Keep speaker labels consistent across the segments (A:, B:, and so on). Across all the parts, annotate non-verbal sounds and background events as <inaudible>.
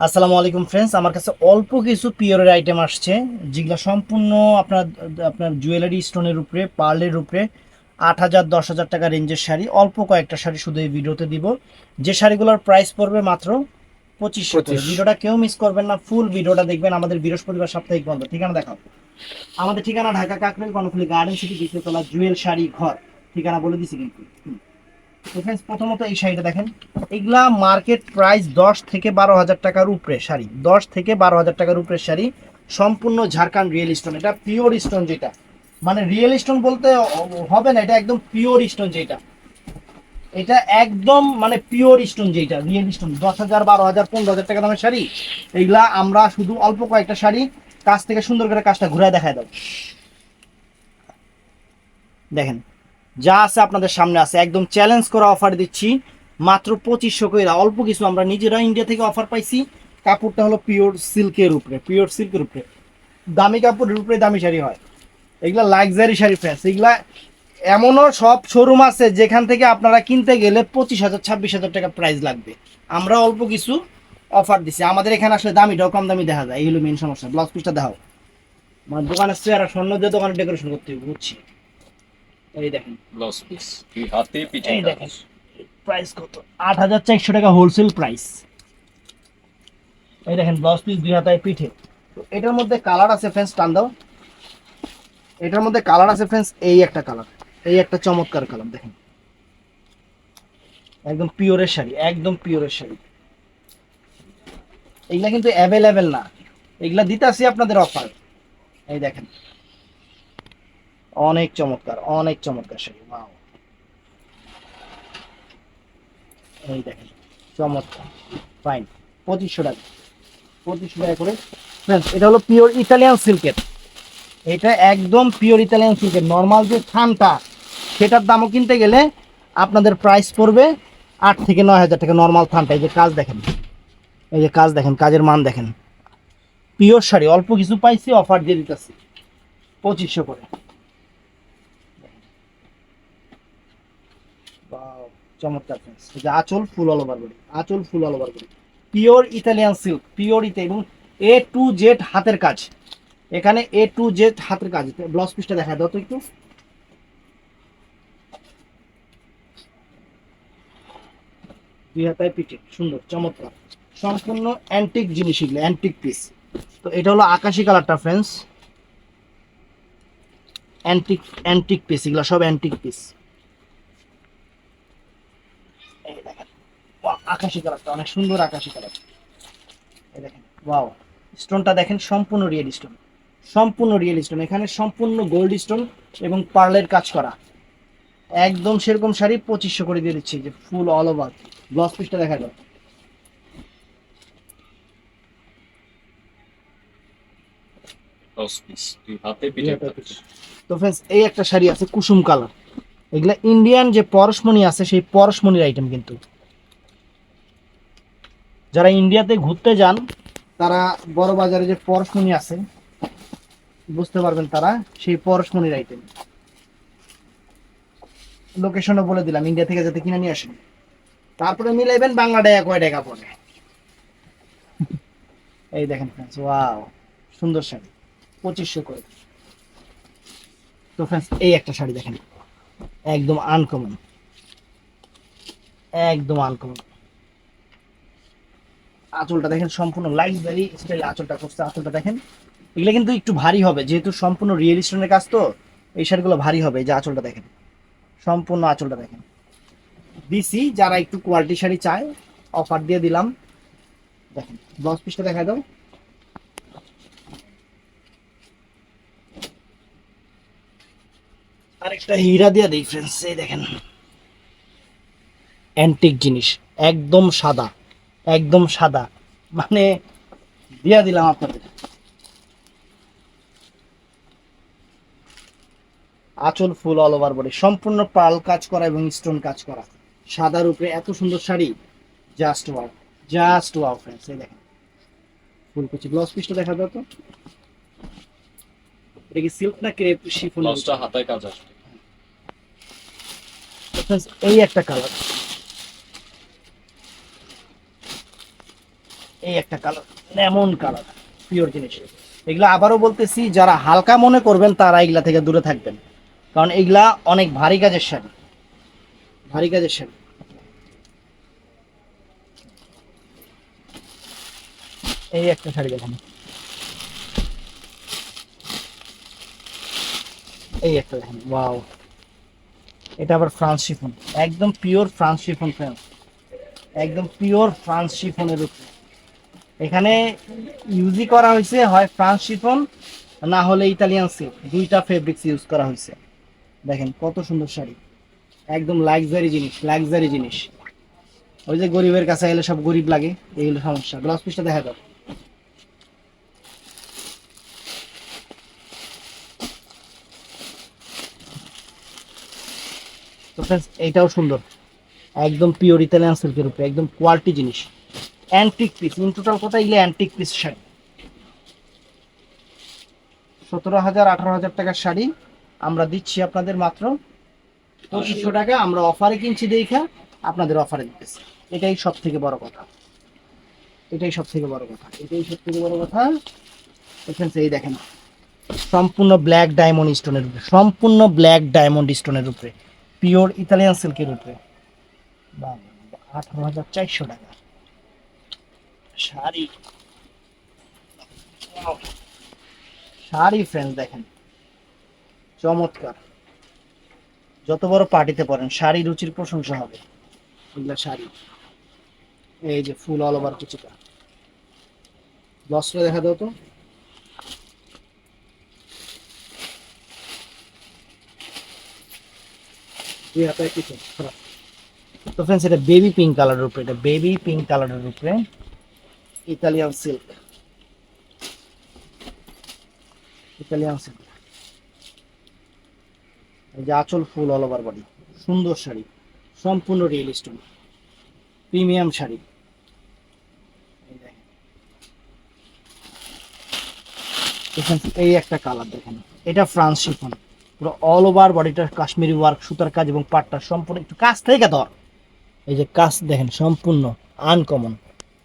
A: আসসালামু আলাইকুম ফ্রেন্ডস আমার কাছে অল্প কিছু পিওরের আইটেম আসছে। যেগুলো সম্পূর্ণ আপনার আপনার জুয়েলারি স্টোনের উপরে পার্লের উপরে আট হাজার দশ হাজার টাকা রেঞ্জের শাড়ি অল্প কয়েকটা শাড়ি শুধু এই ভিডিওতে দিব। যে শাড়িগুলোর প্রাইস পড়বে মাত্র পঁচিশশো ভিডিওটা কেউ মিস করবেন না ফুল ভিডিওটা দেখবেন আমাদের বৃহস্পতিবার সাপ্তাহিক বন্ধ। ঠিকানা দেখাও। আমাদের ঠিকানা ঢাকা কাকরেল কর্ণফুলি গার্ডেন সিটি দ্বিতীয়তলা জুয়েল শাড়ি ঘর। ঠিকানা বলে দিছি কিন্তু। তো প্রথমত এই শাড়িটা দেখেন। এগুলা মার্কেট প্রাইস দশ থেকে বারো হাজার টাকার উপরে শাড়ি। দশ থেকে বারো হাজার টাকার উপরে শাড়ি। সম্পূর্ণ ঝাড়খান্ড রিয়েল স্টোন এটা পিওর স্টোন যেটা। মানে রিয়েল স্টোন বলতে হবে না, এটা একদম পিওর স্টোন যেটা। এটা একদম মানে পিওর স্টোন যেটা রিয়েল স্টোন দশ হাজার, বারো হাজার, পনেরো হাজার টাকা দামের শাড়ি। এগুলা আমরা শুধু অল্প কয়েকটা শাড়ি কাছ থেকে সুন্দর করে কাজটা ঘুরে দেখায় দাও দেখেন যা আছে আপনাদের সামনে আছে। একদম চ্যালেঞ্জ করা অফার দিচ্ছি। মাত্র পঁচিশশো কইরা অল্প কিছু আমরা নিজেরা ইন্ডিয়া থেকে অফার পাইছি। কাপড়টা হলো পিওর সিল্কের উপরে পিওর সিল্কের উপরে। দামি কাপড়ের উপরে দামি শাড়ি হয়। এগুলা লাক্সারি শাড়ি ফ্রেন্স এগুলা এমনও সব শোরুম আছে যেখান থেকে আপনারা কিনতে গেলে পঁচিশ হাজার, ছাব্বিশ হাজার টাকা প্রাইস লাগবে। আমরা অল্প কিছু অফার দিছি। আমাদের এখানে আসলে দামিটাও কম দামি দেখা যায়। এই হলো মেন সমস্যা। ব্লাউজ পিসটা দেখাও। আমার দোকানের চেয়ারা স্বর্ণ দিয়ে দোকানে ডেকোরেশন করতে হবে, বুঝছি? এই দেখেন।
B: ব্লাউজ পিস দুই হাতে পিঠে
A: এই দেখেন। প্রাইস কত? আট হাজার চারশো টাকা হোলসেল প্রাইস এই দেখেন ব্লাউজ পিস দুই হাতায় পিঠে। এটার মধ্যে কালার আছে ফ্রেন্ডস টান দাও। এটার মধ্যে কালার আছে ফ্রেন্ডস এই একটা কালার এই একটা চমৎকার কালার দেখেন। একদম পিওরের শাড়ি একদম পিওরের শাড়ি। এগুলা কিন্তু অ্যাভেলেবেল না। এগুলা দিতে আসি আপনাদের অফার এই দেখেন। অনেক চমৎকার অনেক চমৎকার শাড়ি ওয়াও এই দেখেন, চমৎকার ফাইন পঁচিশশো টাকা পঁচিশশো টাকা করে ফ্রেন্ডস এটা হলো পিওর ইতালিয়ান সিল্কের এটা একদম পিওর ইতালিয়ান সিল্কের নর্মাল যে থানটা, সেটার দামও কিনতে গেলে আপনাদের প্রাইস পড়বে আট থেকে নয় হাজার টাকা নর্মাল থানটা। এই যে কাজ দেখেন, এই যে কাজ দেখেন, কাজের মান দেখেন। পিওর শাড়ি, অল্প কিছু পাইছি অফার দিয়ে দিতেছি, পঁচিশশো করে। চমৎকার। যে আঁচল ফুল অল ওভার বডি আঁচল full all over body pure Italian silk pure ইতে এবং এ টু জেড হাতের কাজ। এখানে এ টু জেড হাতের কাজ। ব্লাউজ পিসটা দেখা দাও তো একটু। সুন্দর, চমৎকার। সম্পূর্ণ অ্যান্টিক জিনিস এগুলো অ্যান্টিক পিস তো এটা হলো আকাশি কালারটা ফ্রেন্ডস অ্যান্টিক অ্যান্টিক পিস সব পিস এই দেখেন। আকাশি কালারটা অনেক সুন্দর আকাশি কালার এই দেখেন ওয়াও স্টোনটা দেখেন সম্পূর্ণ রিয়েল স্টোন সম্পূর্ণ রিয়েল স্টোন এখানে সম্পূর্ণ গোল্ড স্টোন এবং পার্লের কাজ করা। একদম সেরকম শাড়ি পঁচিশশো করে দিয়ে দিচ্ছি যে ফুল অল ওভার ব্লাউজ পিসটা দেখা যাবে। তো ফ্রেন্ডস এই একটা শাড়ি আছে কুসুম কালার এগুলা ইন্ডিয়ান যে পরশমণি আছে, সেই পরশমণির আইটেম কিন্তু। যারা ইন্ডিয়াতে ঘুরতে যান, তারা বড় বাজারে যে পরশমণি আছে, বুঝতে পারবেন তারা, সেই পরশমণির আইটেম লোকেশনও বলে দিলাম ইন্ডিয়া থেকে যাতে কিনে নিয়ে আসেন। তারপরে মিলাইবেন বাংলা টাকা কয় টাকা পড়ে। <laughs> এই দেখেন ফ্রেন্ডস ওয়াও সুন্দর শাড়ি, পঁচিশশো করে। তো ফ্রেন্ডস এই একটা শাড়ি দেখেন। একদম আনকমন একদম আনকমন আঁচলটা দেখেন সম্পূর্ণ লাইক্সারি স্টাইল আঁচলটা করছে। আঁচলটা দেখেন, এগুলো কিন্তু একটু ভারী হবে, যেহেতু সম্পূর্ণ রিয়েল স্টোনের কাজ তো, এই শাড়িগুলো ভারী হবে যে আঁচলটা দেখেন। সম্পূর্ণ আঁচলটা দেখেন। দিছি যারা একটু কোয়ালিটি শাড়ি চায় অফার দিয়ে দিলাম। দেখেন ব্লাউজ পিসটা দেখা দাও। আরেকটা হীরা দিয়ে দিই ফ্রেন্ডস এই দেখেন। অ্যান্টিক জিনিস, একদম সাদা একদম সাদা। মানে দিয়া দিলাম আপনাদের। আঁচল ফুল অল ওভার বডি সম্পূর্ণ পাল কাজ করা এবং স্টোন কাজ করা। সাদার উপরে এত সুন্দর sari. Just wow just wow friends এই দেখেন। ফুল ফুলকুচি ব্লাউজ পিসটা দেখা দাও তো এটা কি সিল্ক না ক্রেপ শিফন?
B: ব্লাউজটা হাতায় কাজ আসবে
A: এই একটা কালার এই একটা কালার লেমন কালার পিওর জিনিস। এগুলা আবারও বলতেছি, যারা হালকা মনে করবেন, তারা এগুলা থেকে দূরে থাকবেন। কারণ এগুলা অনেক ভারী কাজের শাড়ি। ভারী কাজের শাড়ি। এই একটা শাড়ি দেখেন। এই একটা দেখেন ওয়াও এটা আবার ফ্রান্স শিফন। একদম পিওর ফ্রান্স শিফন ফ্রেন্স একদম পিওর ফ্রান্স শিফনের উপরে। এখানে ইউজই করা হয়েছে, হয় ফ্রান্স শিফন, না হলে ইতালিয়ান সিল্ক দুইটা ফেব্রিক্স ইউজ করা হয়েছে। দেখেন কত সুন্দর শাড়ি। একদম লাক্সারি জিনিস লাক্সারি জিনিস। ওই যে গরিবের কাছে এলে সব গরিব লাগে এইগুলো সমস্যা। ব্লাউজ পিসটা দেখা দাও তো friends, এইটাও সুন্দর। একদম পিওর ইতালিয়ান সিল্কের উপরে একদম কোয়ালিটি জিনিস। অ্যান্টিক পিস ইন টোটাল কথা এগুলো অ্যান্টিক পিস শাড়ি? সতেরো হাজার আঠারো হাজার টাকার শাড়ি আমরা দিচ্ছি আপনাদের মাত্র। পঁচিশশো টাকা আমরা অফারে কিনছি দেখা আপনাদের অফারে দিতেছি। এটাই সব থেকে বড় কথা। এটাই সব থেকে বড় কথা। এটাই সব থেকে বড় কথা। এখানে এই দেখেন। সম্পূর্ণ ব্ল্যাক ডায়মন্ড স্টোনের উপরে সম্পূর্ণ ব্ল্যাক ডায়মন্ড স্টোনের উপরে। পিওর ইতালিয়ান সিল্কের উপরে। আঠারো হাজার চারশো টাকা। শাড়ি। শাড়ি ফ্রেন্ড দেখেন। চমৎকার। যত বড় পার্টিতে পরেন, শাড়ি রুচির প্রশংসা হবে। এগুলা শাড়ি। এই যে ফুল অল ওভার কিছুটা বস্ত্র দেখা দাও তো। তো এটা বেবি পিঙ্ক কালারের উপরে, এটা বেবি পিঙ্ক কালারের উপরে ইতালিয়ান সিল্ক ইতালিয়ান সিল্ক যে আঁচল ফুল অল ওভার বডি সুন্দর শাড়ি। সম্পূর্ণ রিয়েল স্টোন প্রিমিয়াম শাড়ি। এই একটা কালার দেখেন। এটা ফ্রান্স শিফন পুরো অল ওভার বডিটা কাশ্মীরি ওয়ার্ক সুতার কাজ এবং পাটটা সম্পূর্ণ একটু কাজ থেকে ধর। এই যে কাজ দেখেন, সম্পূর্ণ আনকমন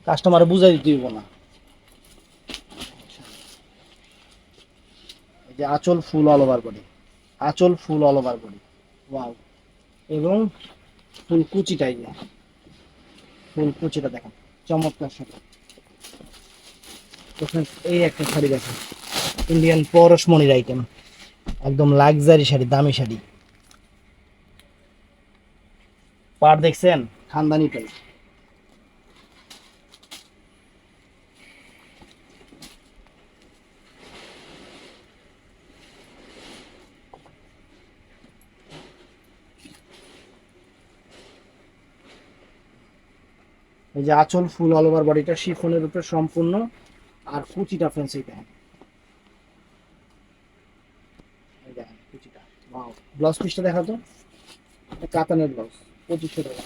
A: কাস্টমার বুঝাই দিতে না। এই যে আঁচল ফুল অল ওভার বডি আঁচল full all over body wow এবং ফুল কুচিটাই ফুল কুচিটা দেখেন, চমৎকার সাথে। এই একটা শাড়ি দেখেন। ইন্ডিয়ান পরশমণির আইটেম একদম লাক্সারি শাড়ি দামি শাড়ি। পার দেখছেন? খানদানি পেল এই যে আঁচল ফুল অল ওভার বডিটা শিফনের উপরে সম্পূর্ণ আর কুচিটা ফ্রেন্স এই দেখেন এই দেখেন কুচিটা ওয়াও ব্লাউজ পিসটা দেখা তো? কাতানের ব্লাউজ, পঁচিশশো টাকা।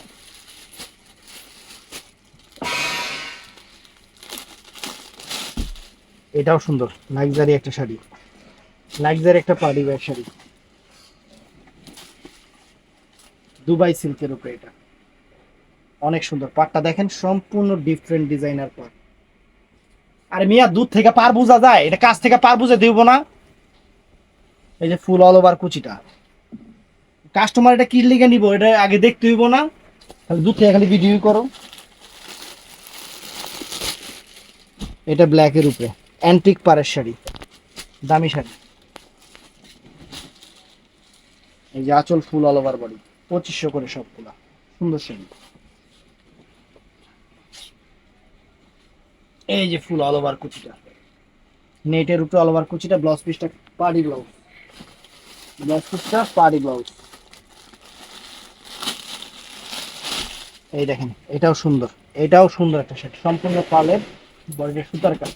A: এটাও সুন্দর লাক্সারি একটা শাড়ি। লাক্সারি একটা পার্টি ওয়্যার শাড়ি। দুবাই সিল্কের উপরে এটা। অনেক সুন্দর পাটটা দেখেন, সম্পূর্ণ ডিফারেন্ট ডিজাইনার পাট আরে মিয়া, দূর থেকে পার বোঝা যায়, এটা কাছ থেকে পার বুঝে দিব না। এই যে ফুল অল ওভার কুচিটা। কাস্টমার এটা কি লিখে নিব, এটা আগে দেখতে হইব না। তাহলে দূর থেকে খালি ভিডিও করো। এটা ব্ল্যাকের উপরে অ্যান্টিক পারের শাড়ি, দামি শাড়ি। এই যে আঁচল ফুল অল ওভার বডি পঁচিশশো করে সবগুলা, সুন্দর শাড়ি। এই যে ফুল অল ওভার কুচিটা নেটের উপরে অল ওভার কুচিটা ব্লাউজ পিসটা পার্টি ব্লাউজ ব্লাউজ পিসটা পার্টি ব্লাউজ এই দেখেন, এটাও সুন্দর। এটাও সুন্দর একটা শাড়ি সম্পূর্ণ পালের বডিটা সুতার কাজ।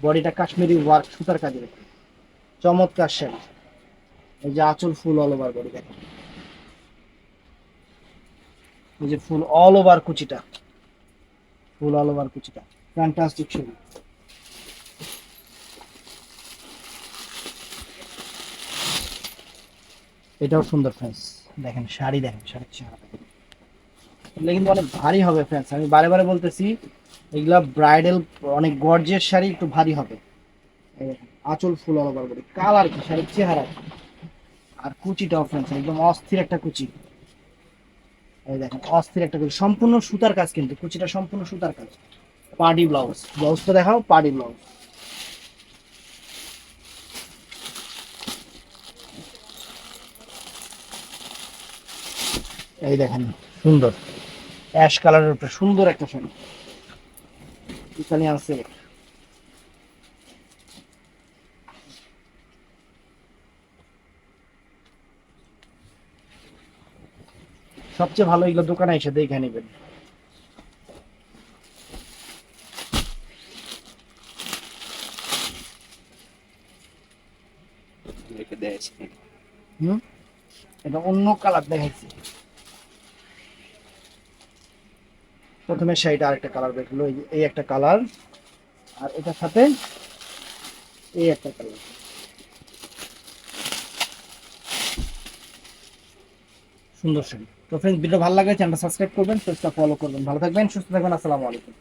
A: বডিটা কাশ্মীরি ওয়ার্ক সুতার কাজের। চমৎকার শাড়ি এই যে আঁচল ফুল অল ওভার বডি দেখেন। এই যে ফুল অল ওভার কুচিটা। ফুল অল ওভার কুচিটা। ফ্যান্টাস্টিক শাড়ি এটাও সুন্দর ফ্রেন্ডস দেখেন, শাড়ি দেখেন, শাড়ির চেহারা দেখেন। এগুলো কিন্তু অনেক ভারী হবে ফ্রেন্ডস আমি বারে বারে বলতেছি ব্রাইডাল অনেক গর্জের শাড়ি একটু ভারী হবে। আঁচল ফুল অল কালার কি? শাড়ির চেহারা আর কুচিটাও ফ্রেন্ডস একদম অস্থির একটা কুচি। এই দেখেন, অস্থির একটা কুচি। সম্পূর্ণ সুতার কাজ কিন্তু, কুচিটা সম্পূর্ণ সুতার কাজ। পার্টি ব্লাউজ ব্লাউজটা দেখাও, পার্টি ব্লাউজ এই দেখেন, সুন্দর। অ্যাশ কালারের উপরে সুন্দর একটা শাড়ি। এখানে আছে সবচেয়ে ভালো এগুলো দোকানে এসে দেখে নেবেন। এটা অন্য কালার দেখাইছি। প্রথমে শাড়িটা আরেকটা কালার বের এই এই একটা কালার আর এটার সাথে এই একটা কালার সুন্দর শাড়ি। তো ফ্রেন্ডস ভিডিও ভালো লাগে চ্যানেলটা সাবস্ক্রাইব করবেন পেজটা ফলো করবেন। ভালো থাকবেন, সুস্থ থাকবেন, আসসালামু আলাইকুম।